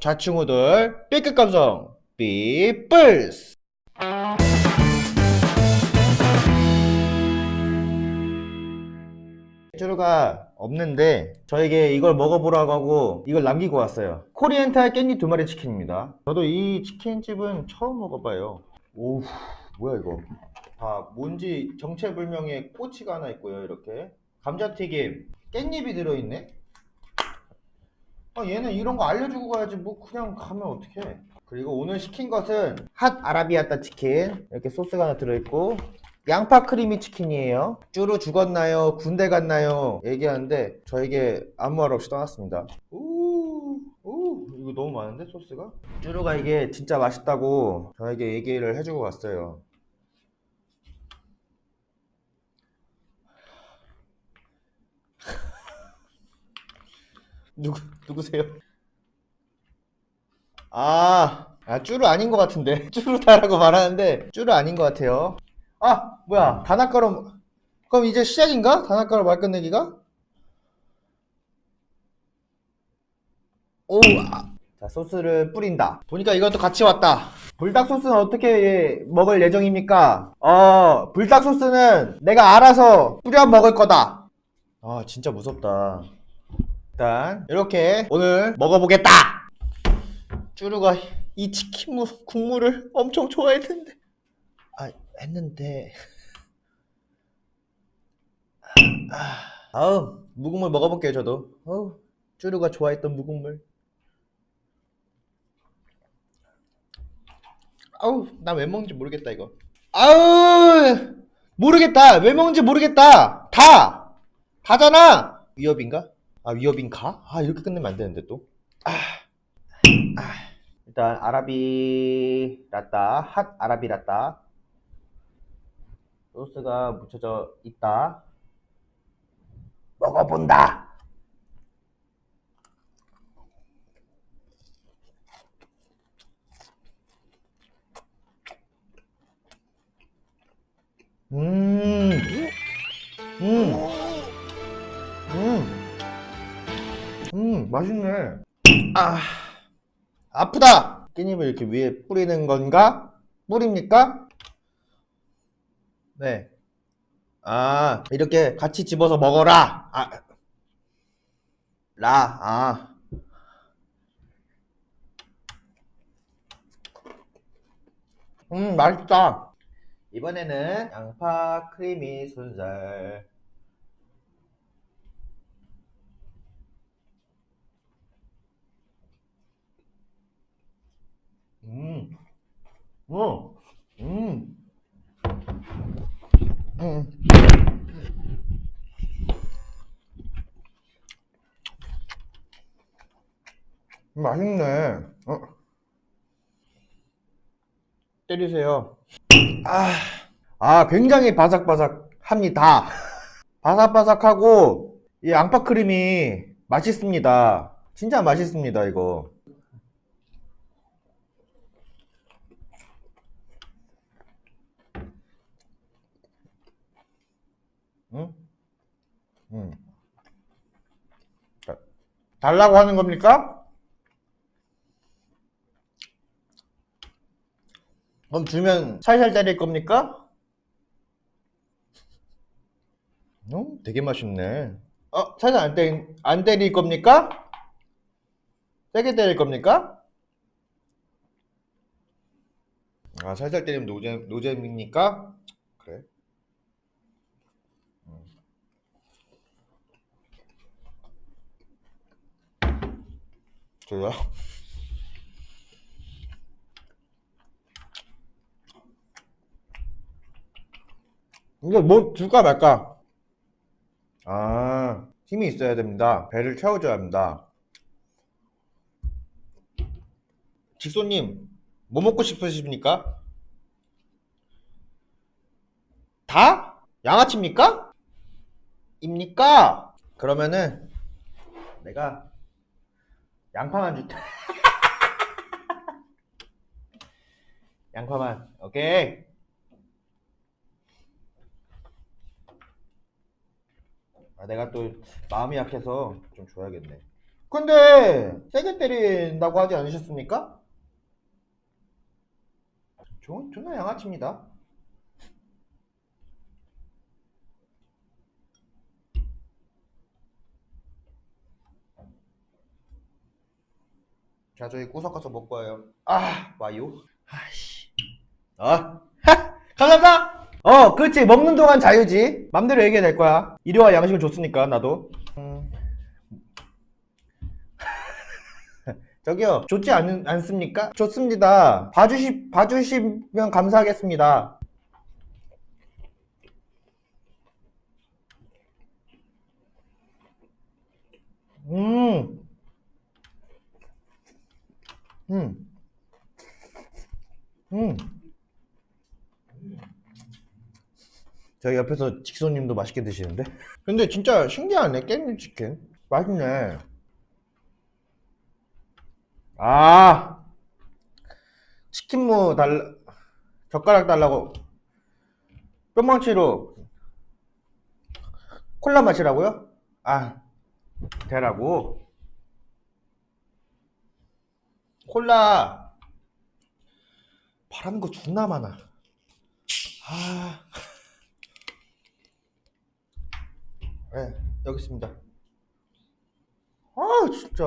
좌충우돌 B급 감성 B뿔스. 쭈루가 없는데 저에게 이걸 먹어보라고 하고 이걸 남기고 왔어요. 코리엔탈 깻잎 두 마리 치킨입니다. 저도 이 치킨집은 처음 먹어봐요. 오우 뭐야 이거. 다 뭔지 정체불명의 꼬치가 하나 있고요 이렇게. 감자튀김. 깻잎이 들어있네 아 얘는 이런 거 알려주고 가야지. 뭐 그냥 가면 어떡해. 그리고 오늘 시킨 것은 핫 아라비아따 치킨. 이렇게 소스가 하나 들어있고. 양파 크리미 치킨이에요. 쭈루 죽었나요? 군대 갔나요? 얘기하는데 저에게 아무 말 없이 떠났습니다. 오, 오 이거 너무 많은데 소스가? 쭈루가 이게 진짜 맛있다고 저에게 얘기를 해주고 갔어요 누구 누구세요? 아, 아 쭈루 아닌 것 같은데 쭈루다라고 말하는데 쭈루 아닌 것 같아요. 아 뭐야 다나카로 그럼 이제 시작인가? 다나카로 말 끝내기가? 오, 아. 자 소스를 뿌린다. 보니까 이것도 같이 왔다. 불닭 소스는 어떻게 먹을 예정입니까? 어, 불닭 소스는 내가 알아서 뿌려 먹을 거다. 아 진짜 무섭다. 일단 이렇게 오늘 먹어보겠다. 쭈루가 이 치킨 무, 국물을 엄청 좋아했는데. 아 했는데. 아, 아우 무국물 먹어볼게요 저도. 어우 쭈루가 좋아했던 무국물. 아우 나 왜 먹는지 모르겠다 이거. 아우 모르겠다! 왜 먹는지 모르겠다! 다! 다잖아! 위협인가 아 위협인 가? 아 이렇게 끝내면 안 되는데 또? 아. 아, 일단 아라비 라따 핫 아라비 라따. 소스가 묻혀져 있다. 먹어본다. 음, 음, 음, 맛있네. 아, 아프다! 깻잎을 이렇게 위에 뿌리는 건가? 뿌립니까? 네. 아, 이렇게 같이 집어서 먹어라! 아, 라, 아. 음, 맛있다. 이번에는 양파 크리미 순살. 음, 어, 음, 음. 맛있네. 어. 때리세요. 아, 아, 굉장히 바삭바삭합니다. 바삭바삭하고, 이 양파 크림이 맛있습니다. 진짜 맛있습니다, 이거. 응? 응. 자, 달라고 하는 겁니까? 그럼 주면 살살 때릴 겁니까? 어, 되게 맛있네. 어, 살살 안 때리, 안 때릴 겁니까? 세게 때릴 겁니까? 아, 살살 때리면 노잼, 노잼입니까? 그래. 저요? 이거 뭐 줄까 말까? 아, 힘이 있어야 됩니다. 배를 채워줘야 합니다. 직소님, 뭐 먹고 싶으십니까? 다? 양아치입니까? 입니까? 그러면은 내가 양파만 줄게. 양파만. 오케이. 아, 내가 또 마음이 약해서 좀 줘야겠네. 근데 세게 때린다고 하지 않으셨습니까? 저, 존나 양아치입니다. 자, 저희 구석 가서 먹고 와요. 아, 마요. 아씨. 아, 하! 감사합니다! 어, 그렇지. 먹는 동안 자유지. 맘대로 얘기해 될 거야. 일요와 양식을 줬으니까, 나도. 음. 저기요, 좋지 않, 않습니까? 좋습니다. 봐주시, 봐주시면 감사하겠습니다. 음. 음. 음. 저희 옆에서 직소님도 맛있게 드시는데? 근데 진짜 신기하네, 깻잎 치킨. 맛있네. 아, 치킨무 달, 젓가락 달라고. 뿅망치로 콜라 마시라고요? 아, 되라고. 콜라 바라는 거 존나 많아. 아, 네, 여기 있습니다. 아, 진짜.